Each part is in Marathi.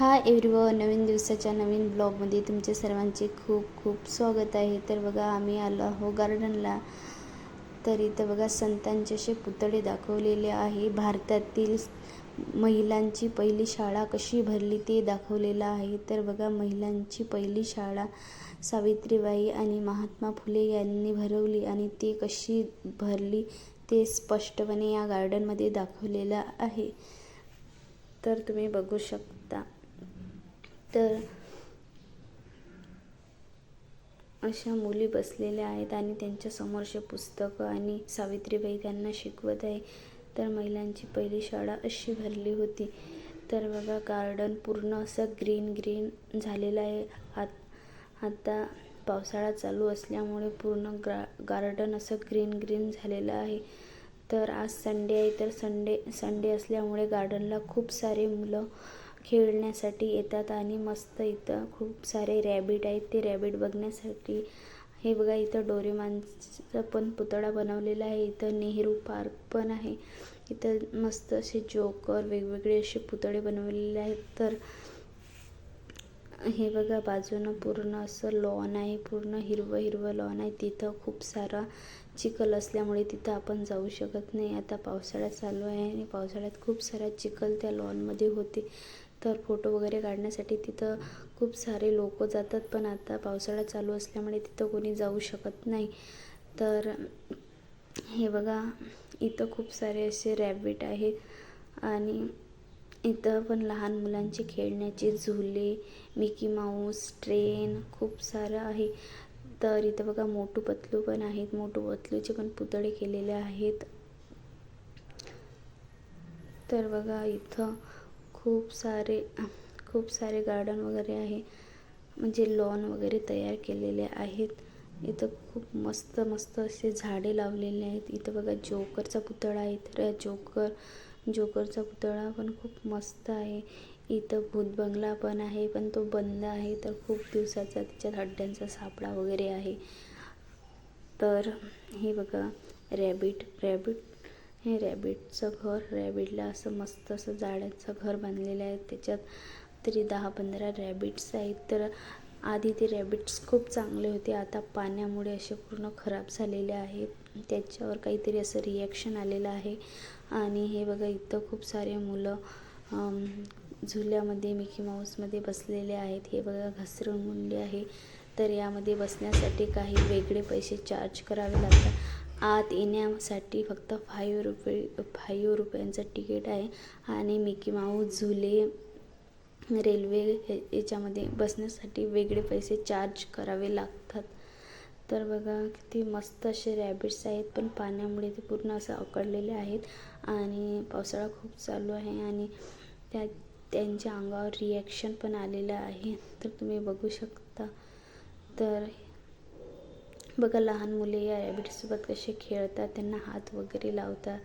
हा एव्हरीवन नवीन दिवसाच्या नवीन ब्लॉगमध्ये तुमच्या सर्वांचे खूप खूप स्वागत आहे. तर बघा आम्ही आलो आहो गार्डनला. तर इथं बघा संतांचे असे पुतळे दाखवलेले आहे. भारतातील महिलांची पहिली शाळा कशी भरली ते दाखवलेलं आहे. तर बघा महिलांची पहिली शाळा सावित्रीबाई आणि महात्मा फुले यांनी भरवली आणि ती कशी भरली ते स्पष्टपणे या गार्डनमध्ये दाखवलेलं आहे. तर तुम्ही बघू शकता. तर अशा मुली बसलेल्या आहेत आणि त्यांच्या समोरचे पुस्तकं आणि सावित्रीबाई त्यांना शिकवत आहे. तर महिलांची पहिली शाळा अशी भरली होती. तर बघा गार्डन पूर्ण असं ग्रीन ग्रीन झालेलं आहे. आत आता पावसाळा चालू असल्यामुळे पूर्ण ग्रा गार्डन असं ग्रीन ग्रीन झालेलं आहे. तर आज संडे आहे तर संडे संडे असल्यामुळे गार्डनला खूप सारे मुलं खेळण्यासाठी येतात आणि मस्त इथं खूप सारे रॅबिट आहेत. ते रॅबिट बघण्यासाठी हे बघा इथं डोरेमानचा पण पुतळा बनवलेला आहे. इथं नेहरू पार्क पण आहे. इथं मस्त असे जोकर वेगवेगळे असे पुतळे बनवलेले आहेत. तर हे बघा बाजूनं पूर्ण असं लॉन आहे. पूर्ण हिरवं हिरवं लॉन आहे. तिथं खूप सारा चिखल असल्यामुळे तिथं आपण जाऊ शकत नाही. आता पावसाळा चालू आहे आणि पावसाळ्यात खूप सारा चिखल त्या लॉनमध्ये होते. तर फोटो वगैरे काढण्यासाठी तिथं खूप सारे लोक जातात पण आता पावसाळा चालू असल्यामुळे तिथं कोणी जाऊ शकत नाही. तर हे बघा इथं खूप सारे असे रॅबिट आहेत आणि इथं पण लहान मुलांचे खेळण्याचे झुले मिकी माऊस ट्रेन खूप सारं आहे. तर इथं बघा मोटू पतलू पण आहेत. मोटू पतलूचे पण पुतळे केलेले आहेत. तर बघा इथं खूप सारे खूप सारे गार्डन वगैरे आहे. म्हणजे लॉन वगैरे तयार केलेले आहेत. इथं खूप मस्त मस्त असे झाडे लावलेले आहेत. इथं बघा जोकरचा पुतळा आहे. तर जोकर जोकरचा पुतळा पण खूप मस्त आहे. इथं भूत बंगला पण आहे पण तो बंद आहे. तर खूप दिवसाचा त्याच्यात हड्ड्यांचा सापळा वगैरे आहे. तर हे बघा रॅबिट रॅबिट हे रॅबिटचं घर रॅबिटला असं मस्त असं जाड्याचं घर बांधलेलं आहे. त्याच्यात तरी दहा पंधरा रॅबिट्स आहेत. तर आधी ते रॅबिट्स खूप चांगले होते. आता पाण्यामुळे असे पूर्ण खराब झालेले आहेत. त्याच्यावर काहीतरी असं रिॲक्शन आलेलं आहे. आणि हे बघा इथं खूप सारे मुलं झुल्यामध्ये मिकी माऊसमध्ये बसलेले आहेत. हे बघा घसरण घसरगुंडी आहे. तर यामध्ये बसण्यासाठी काही वेगळे पैसे चार्ज करावे लागतात. आत येण्यासाठी फक्त फाईव्ह रुपये फाईव्ह रुपयांचं तिकीट आहे. आणि मिकी माऊस झुले रेल्वे याच्यामध्ये बसण्यासाठी वेगळे पैसे चार्ज करावे लागतात. तर बघा किती मस्त असे रॅबिट्स आहेत पण पाण्यामुळे ते पूर्ण असं अकडलेले आहेत. आणि पावसाळा खूप चालू आहे आणि त्या त्यांच्या अंगावर रिॲक्शन पण आलेलं आहे. तर तुम्ही बघू शकता. तर बघा लहान मुले या रॅबिटसोबत कसे खेळतात त्यांना हात वगैरे लावतात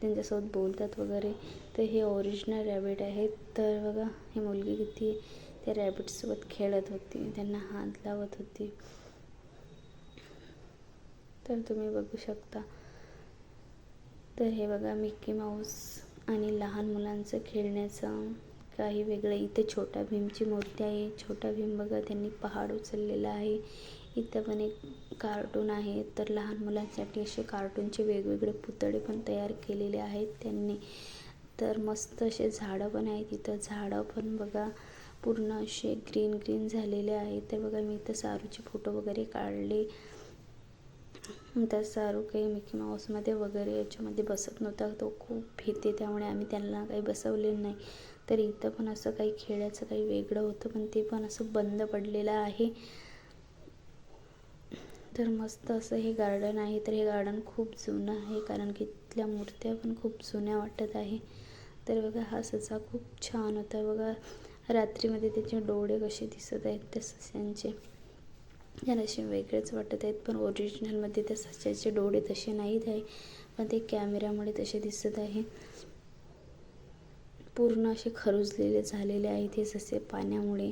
त्यांच्यासोबत बोलतात वगैरे. तर हे ओरिजिनल रॅबिट आहेत. तर बघा ही मुलगी किती त्या रॅबिटसोबत खेळत होती. त्यांना हात लावत होती. तर तुम्ही बघू शकता. तर हे बघा मिक्की माऊस आणि लहान मुलांचं खेळण्याचं काही वेगळं. इथे छोटा भीमची मूर्ती आहे. छोटा भीम बघा त्यांनी पहाड उचललेला आहे. इथं पण एक कार्टून आहे. तर लहान मुलांसाठी असे कार्टूनचे वेगवेगळे पुतळे पण तयार केलेले आहेत त्यांनी. तर मस्त असे झाडं पण आहेत इथं. झाडं पण बघा पूर्ण असे ग्रीन ग्रीन झालेले आहेत. तर बघा मी इथं सारूचे फोटो वगैरे काढले. तर सारू काही मिकी माऊसमध्ये वगैरे याच्यामध्ये बसत नव्हता. तो खूप भीते त्यामुळे आम्ही त्यांना काही बसवले नाही. तर इथं पण असं काही खेळायचं काही वेगळं होतं पण ते पण असं बंद पडलेलं आहे. तर मस्त असं हे गार्डन आहे. तर हे गार्डन खूप जुनं आहे. कारण की इथल्या मूर्त्या पण खूप जुन्या वाटत आहे. तर बघा हा ससा खूप छान होता. बघा रात्रीमध्ये त्याचे डोळे कसे दिसत आहेत त्या सस्यांचे. त्याला असे वेगळेच वाटत आहेत. पण ओरिजिनलमध्ये त्या सस्याचे डोळे तसे नाहीत आहे. पण ते कॅमेऱ्यामुळे तसे दिसत आहे. पूर्ण असे खरुजलेले झालेले आहेत हे ससे पाण्यामुळे.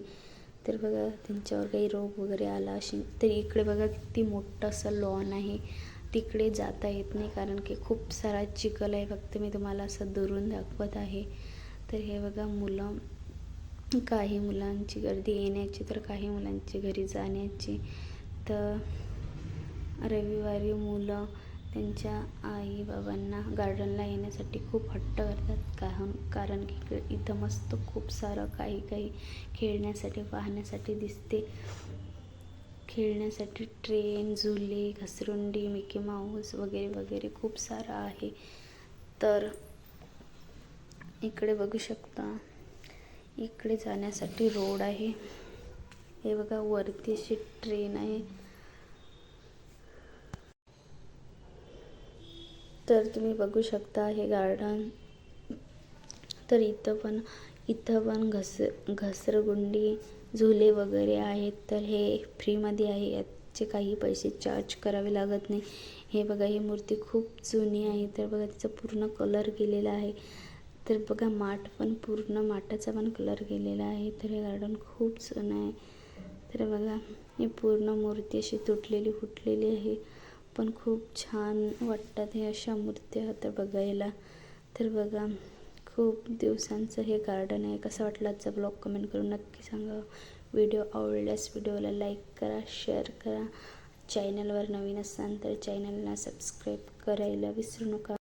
तर बघा त्यांच्यावर काही रोग वगैरे आला अशी तर इकडे बघा किती मोठं असं लॉन आहे. तिकडे जाता येत नाही कारण की खूप सारा चिखल आहे. फक्त मी तुम्हाला असं दुरून दाखवत आहे. तर हे बघा मुलं काही मुलांची गर्दी येण्याची तर काही मुलांची घरी जाण्याची. तर रविवारी मुलं त्यांच्या आई बाबांना गार्डनला येण्यासाठी खूप हट्ट करतात. कारण कारण की इकडे इथं मस्त खूप सारं काही काही खेळण्यासाठी पाहण्यासाठी दिसते. खेळण्यासाठी ट्रेन झुले घसरुंडी मिकी माऊस वगैरे वगैरे खूप सारं आहे. तर इकडे बघू शकता. इकडे जाण्यासाठी रोड आहे. हे बघा वरती अशी ट्रेन आहे. तर तुम्ही बघू शकता हे गार्डन. तर इथं पण इथं पण घस घसरगुंडी झुले वगैरे आहेत. तर हे फ्रीमध्ये आहे. याचे काही पैसे चार्ज करावे लागत नाही. हे बघा ही मूर्ती खूप जुनी आहे. तर बघा तिचा पूर्ण कलर गेलेला आहे. तर बघा माठ पण पूर्ण माठाचा पण कलर गेलेला आहे. तर हे गार्डन खूप जुनं आहे. तर बघा ही पूर्ण मूर्ती अशी तुटलेली फुटलेली आहे. पण खूप छान वाटतात हे अशा मूर्त्या तर बघायला. तर बघा खूप दिवसांचं हे गार्डन आहे. कसं वाटलं आजचा ब्लॉग कमेंट करून नक्की सांगा. व्हिडिओ आवडल्यास व्हिडिओला लाईक करा शेअर करा. चॅनलवर नवीन असाल तर चॅनलला सबस्क्राईब करायला विसरू नका.